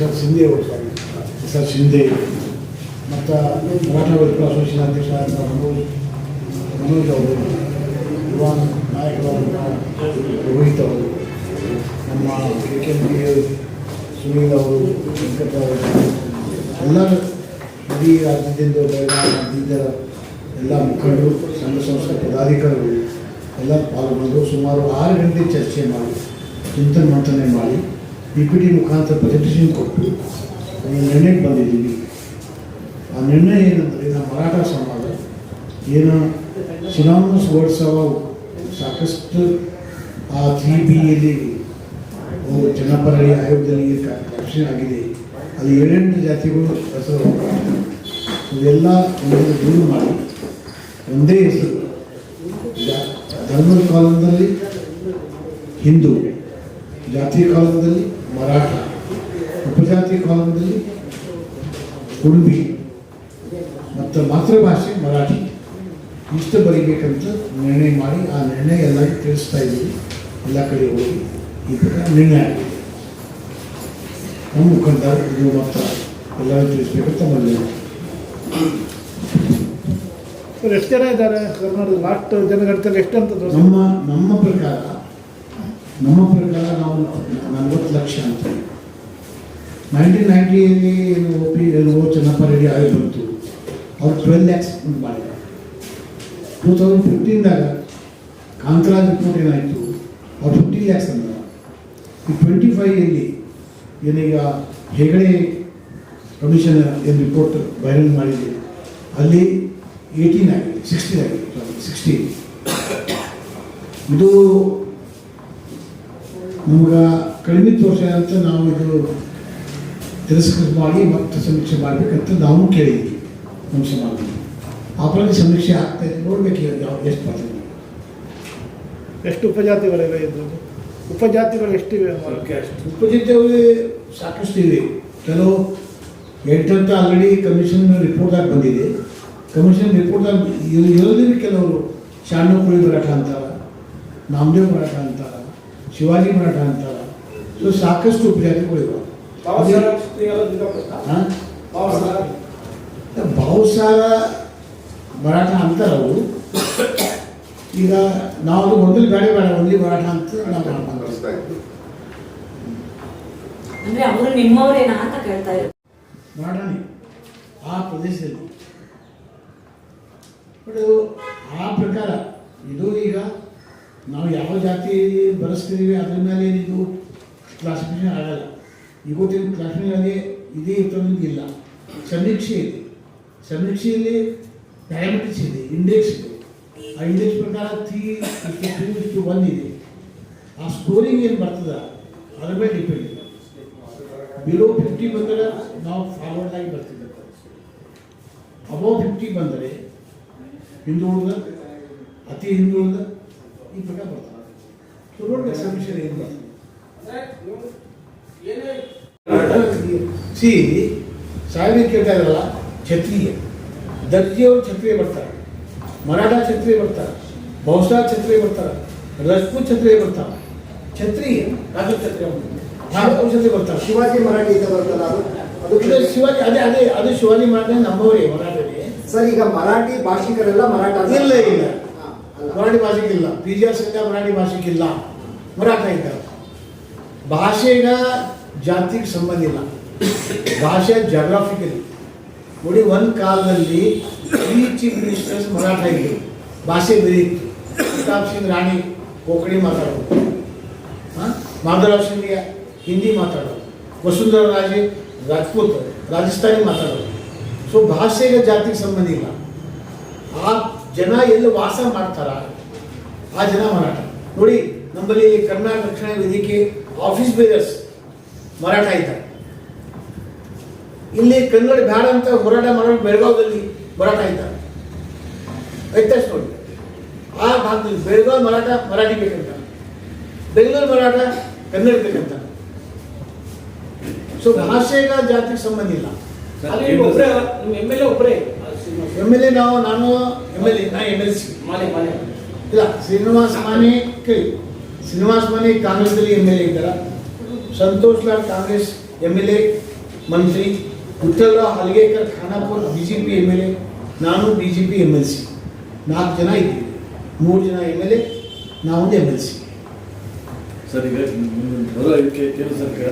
R Shinde ಅವರು ಸಾರಿ R Shinde ಮತ್ತು Maratha welfare association ಅಧ್ಯಕ್ಷರಾದ ಮನೋಜ್ ಅವರು ಯುವ ನಾಯಕರಾದಂಥ ರೋಹಿತ್ ಅವರು ನಮ್ಮ ಕೆ ಕೆ ಪಿ ಸುನೀಲ್ ಅವರು ವೆಂಕಟ ಅವರು ಎಲ್ಲ ಇಡೀ ರಾಜ್ಯದಿಂದ ಎಲ್ಲ ಮುಖಂಡರು ಸಂಘ ಸಂಸ್ಥೆ ಪದಾಧಿಕಾರಿಗಳು ಎಲ್ಲ ಪಾಲ್ಗೊಂಡು ಸುಮಾರು ಆರು ಗಂಟೆ ಚರ್ಚೆ ಮಾಡಿ ಚಿಂತನೆ ಮಂಥನೆ ಮಾಡಿ ಪಿ ಮುಖಾಂತರ ಪ್ರೆಸೆಂಟೇಷನ್ ಕೊಟ್ಟು ನಿರ್ಣಯಕ್ಕೆ ಬಂದಿದ್ದೀವಿ ಆ ನಿರ್ಣಯ ಏನಂದರೆ, ನಮ್ಮ ಮರಾಠ ಸಮಾಜ ಏನು ಸಿನಾಮಸ್ ವರ್ಡ್ಸವ ಸಾಕಷ್ಟು ಆ ತ್ರೀ ಬಿಯಲ್ಲಿ ಜನಪರ ಆಯೋಗದಲ್ಲಿ ಕರೆಕ್ಷನ್ ಆಗಿದೆ. ಅಲ್ಲಿ ಏಳೆಂಟು ಜಾತಿಗಳು ಹೆಸರು ಇವೆಲ್ಲ ಒಂದು ದೂರ ಮಾಡಿ ಒಂದೇ ಹೆಸರು, ಜಾ- ಧರ್ಮದ ಕಾಲದಲ್ಲಿ ಹಿಂದೂ, ಜಾತಿ ಕಾಲದಲ್ಲಿ ಮರಾಠ. ಉಪಜಾತಿ ಕಾಲದಲ್ಲಿ ಉಡುಪಿ ಮತ್ತು ಮಾತೃಭಾಷೆ ಮರಾಠಿ. ಇಷ್ಟು ಬರೀಬೇಕಂತ ನಿರ್ಣಯ ಮಾಡಿ ಆ ನಿರ್ಣಯ ಎಲ್ಲರಿಗೂ ತಿಳಿಸ್ತಾ ಇದ್ದೀವಿ. ಎಲ್ಲ ಕಡೆ ಹೋಗಿ ಈ ಪ್ರಕಾರ ನಿರ್ಣಯ ಆಗಿದೆ. ನಮ್ಮ ಮುಖಂಡ ಇದು ಮಾತ್ರ ಎಲ್ಲರೂ ತಿಳಿಸ್ಬೇಕಂತ ತಮ್ಮಲ್ಲಿ ಎಷ್ಟು ಜನ ಇದ್ದಾರೆ? ಕರ್ನಾಟಕದ ಲಾಸ್ಟ್ ಜನಗಣತಿಯಲ್ಲಿ ಎಷ್ಟು ಅಂತ ನಮ್ಮ ನಮ್ಮ ಪ್ರಕಾರ ನಮ್ಮ ಪ್ರಕಾರ ನಾವು ನಲವತ್ತು ಲಕ್ಷ ಅಂತ ನೈನ್ಟೀನ್ ನೈಂಟಿಯಲ್ಲಿ ಪಿ ಓ ಚೆನ್ನಪ್ಪ ರೆಡ್ಡಿ ಆಗಿ ಬಂತು. ಅವ್ರು ಟ್ವೆಲ್ ಲ್ಯಾಕ್ಸ್ ಮಾಡಿದ್ರು. ಟೂ ತೌಸಂಡ್ ಫಿಫ್ಟೀನ್ದಾಗ ಕಾಂತರಾಜ್ ರಿಪೋರ್ಟ್ ಏನಾಯಿತು? ಅವ್ರು ಫಿಫ್ಟೀನ್ ಲ್ಯಾಕ್ಸ್ ಅಂದ ಈ ಟ್ವೆಂಟಿ ಫೈವಲ್ಲಿ ಏನೀಗ ಹೆಗಡೆ ಕಮಿಷನ್ ಏನು ರಿಪೋರ್ಟ್ ವೈರಲ್ ಮಾಡಿದೆ. ಅಲ್ಲಿ ಏಯ್ಟೀನ್ ಆಗಿದೆ ಸಿಕ್ಸ್ಟೀನ್ ಆಗಿದೆ ಸಿಕ್ಸ್ಟೀನ್ ಇದು ನಮ್ಗೆ ಕಡಿಮೆ ವರ್ಷ ಅಂತ ನಾವು ಇದು ತಿರಸ್ಕೃತ ಮಾಡಿ ಮತ್ತೆ ಸಮೀಕ್ಷೆ ಮಾಡಬೇಕಂತ ನಾವು ಕೇಳಿದ್ವಿ ನಮ್ಮ ಸಮಾಜದಲ್ಲಿ. ಆ ಪ್ರಕಾರ ಸಮೀಕ್ಷೆ ಆಗ್ತಾ ಇದೆ ನೋಡ್ಬೇಕು ಯಾವ ಎಷ್ಟು ಪಾತ್ರ ಎಷ್ಟು ಉಪಜಾತಿಗಳಿವೆ ಇದ್ದು ಉಪಜಾತಿಗಳು ಎಷ್ಟಿವೆ ಉಪಜಾತಿಗಳು ಸಾಕಷ್ಟು ಇವೆ ಕೆಲವು ಎಂಟಂತ ಆಲ್ರೆಡಿ ಕಮಿಷನ್ ರಿಪೋರ್ಟ್ದಾಗ ಬಂದಿದೆ. ಕಮಿಷನ್ ರಿಪೋರ್ಟ್ದಾಗ ಇರೋದಿಲ್ಲ ಕೆಲವರು ಕುಳಿ ಮರಾಠ ಅಂತಾರ ನಾಮದೇವ್ ಮರಾಠ ಅಂತಾರ ಶಿವಾಜಿ ಮರಾಠ ಅಂತಾರ ಸೊ ಸಾಕಷ್ಟು ಉಪಜಾತಿಗಳಿವೆ ಭಾವಸಾರ ಬಹುಸಾರ ಮರಾಠ ಅಂತಾರೆ ಅವರು. ಈಗ ನಾವು ಮೊದಲು ಬೇಡ ಬೇಡ ಒಂದೇ ಮರಾಠ ಅಂತ ನಾವು ಮಾಡ್ಕೊಂಡ್ವಿ. ಅಂದ್ರೆ ಅವರು ನಿಮ್ಮವರೇನಾ ಅಂತ ಕೇಳ್ತಾ ಇದ್ರು ಮರಾಠನೇ ಆ ಪ್ರದೇಶದಲ್ಲಿ. ಬಟ್ ಆ ಪ್ರಕಾರ ಇದು ಈಗ ನಾವು ಯಾವ ಜಾತಿ ಬಳಸ್ತೀವಿ ಅದ್ರ ಮೇಲೆ ಇದು ಕ್ಲಾಸಿಫಿಕೇಶನ್ ಆಗಲ್ಲ. ಇವತ್ತಿನ ಕ್ಲಾಸಿಫಿಕೇಶನಲ್ಲಿ ಇದೇ ಇರ್ತದೆ ಇಲ್ಲ. ಸಮೀಕ್ಷೆ ಇದೆ. ಸಮೀಕ್ಷೆಯಲ್ಲಿ ಡಯಾಬಿಟಿಸ್ ಇದೆ ಇಂಡೆಕ್ಸ್ ಇದೆ. ಆ ಇಂಡೆಕ್ಸ್ ಪ್ರಕಾರ ತ್ರೀ ಟೂ ಒನ್ ಇದೆ. ಆ ಸ್ಕೋರಿಂಗ್ ಏನು ಬರ್ತದ? ಅದ್ರ ಮೇಲೆ ಡಿಪೆಂಡ್ ಇದೆ. ಬಿಲೋ ಫಿಫ್ಟಿ ಬಂದರೆ ನಾವು ಫಾರ್ವರ್ಡ್ ಆಗಿ ಬರ್ತಿದ್ದೆ ಅಬೌವ್ ಫಿಫ್ಟಿ ಬಂದರೆ ಹಿಂದುಳಿದ, ಅತಿ ಹಿಂದುಳಿದ ಈ ಪ್ರಕಾರ ಬರ್ತಾರೆ ಸೊ ನೋಡ್ಬೇಕು ಸಮೀಕ್ಷೆ ಏನು ಸಿ ಸಾಹೇಬ್ ಕೇಳ್ತಾ ಇದ್ರಲ್ಲ ಛತ್ರಿಯ ದರ್ಜಿಯವರು ಛತ್ರಿಯ ಬರ್ತಾರೆ. ಮರಾಠ ಛತ್ರಿಯ ಬರ್ತಾರೆ. ಬಹುಶಃ ಛತ್ರಿಯ ಬರ್ತಾರೆ. ರಜಪೂತ್ ಛತ್ರಿಯ ಬರ್ತಾರೆ. ಛತ್ರಿಯ ರಾಜ ಕ್ಷತ್ರಿಯ ಬರ್ತಾರೆ. ಶಿವಾಜಿ ಮರಾಠಿ ಅಂತ ಬರ್ತಲ್ಲ ಅದು? ಅದು ಇದು ಶಿವಾಜಿ ಅದೇ ಅದೇ ಅದು ಶಿವಾಜಿ ಮರಾಠ ನಮ್ಮವರೇ ಮರಾಠಿ ಸರ್ ಈಗ ಮರಾಠಿ ಭಾಷಿಕರೆಲ್ಲ ಮರಾಠ ಇಲ್ಲ, ಇಲ್ಲ. ಮರಾಠಿ ಭಾಷೆಗಿಲ್ಲ ಪಿ ಜಿ ಆರ್ ಸಂಘ ಮರಾಠಿ ಭಾಷೆಗಿಲ್ಲ. ಮರಾಠ ಇದ್ದಾರೆ ಭಾಷೆಗ ಜಾತಿಗೆ ಸಂಬಂಧ ಇಲ್ಲ. ಭಾಷೆ ಜಾಗ್ರಾಫಿಕಲಿ ನೋಡಿ, ಒಂದು ಕಾಲದಲ್ಲಿ ಈ ಚೀಫ್ ಮಿನಿಸ್ಟರ್ಸ್ ಮರಾಠ ಇದ್ದರು ಭಾಷೆ ಬೇರೆ ಪ್ರತಾಪ್ ಸಿಂಗ್ ರಾಣಿ ಕೊಂಕಣಿ ಮಾತಾಡೋದು ಹಾಂ? ಮಾಧವರಾವ್ ಸಿಂಗ್ ಹಿಂದಿ ಮಾತಾಡೋದು ವಸುಂಧರಾ ರಾಜೆ ರಾಜ್ಪೂತ್, ರಾಜಸ್ಥಾನಿ ಮಾತಾಡೋದು ಸೊ ಭಾಷೆಗೆ ಜಾತಿಗೆ ಸಂಬಂಧ ಇಲ್ಲ. ಆ ಜನ ಎಲ್ಲಿ ವಾಸ ಮಾಡ್ತಾರ? ಆ ಜನ ಮಾರಾಟ ನೋಡಿ ನಮ್ಮಲ್ಲಿ ಕರ್ನಾಟಕ ರಕ್ಷಣಾ ವೇದಿಕೆ ಆಫೀಸ್ ಬೇರರ್ಸ್ ಮರಾಠ ಇದ್ದಾರೆ. ಇಲ್ಲಿ ಕನ್ನಡ ಬೇಡ ಅಂತ ಹೋರಾಟ ಮಾಡೋ ಬೆಳಗಾವದಲ್ಲಿ ಮರಾಠ ಇದ್ದಾರೆ. ವ್ಯತ್ಯಾಸ ನೋಡಿ. ಆ ಭಾಗದಲ್ಲಿ ಬೆಳಗಾವಿ ಮರಾಠ ಮರಾಠಿ ಬೇಕಂತ. ಬೆಂಗಳೂರು ಮರಾಠ ಕನ್ನಡ ಬೇಕಂತ. ಸೊ ಭಾಷೆಗ ಜಾತಿಗೆ ಸಂಬಂಧ ಇಲ್ಲ. ಎಂ ಎಲ್ ಎ ಒಬ್ಬರೇ ಎಂ ಎಲ್ ಎ ನಾವು ನಾನು ಎಂ ಎಲ್ ಎ ನಾ ಎಂ ಎಲ್ ಸಿ ಮಾಲೆ ಮಾಲೆ ಇಲ್ಲ, ಶ್ರೀನಿವಾಸ ಮಾನೆ ಕೇಳಿ ಶ್ರೀನಿವಾಸ್ ಕಾಂಗ್ರೆಸ್ ಕಾಂಗ್ರೆಸ್ದಲ್ಲಿ ಎಂ ಎಲ್ ಎ ಇದ್ದಾರ? Santosh Lal Congress M L A Mantri Vitthalrao Halgekar, Khanapur B J P M L A ನಾನು B J P M L C ನಾಲ್ಕು ಜನ ಇದ್ದೀವಿ. ಮೂರು ಜನ ಎಂ ಎಲ್ ಎ ನಾವೊಂದು ಎಂ ಎಲ್ ಸಿ ಸರ್, ಈಗ ಸರ್ಕಾರ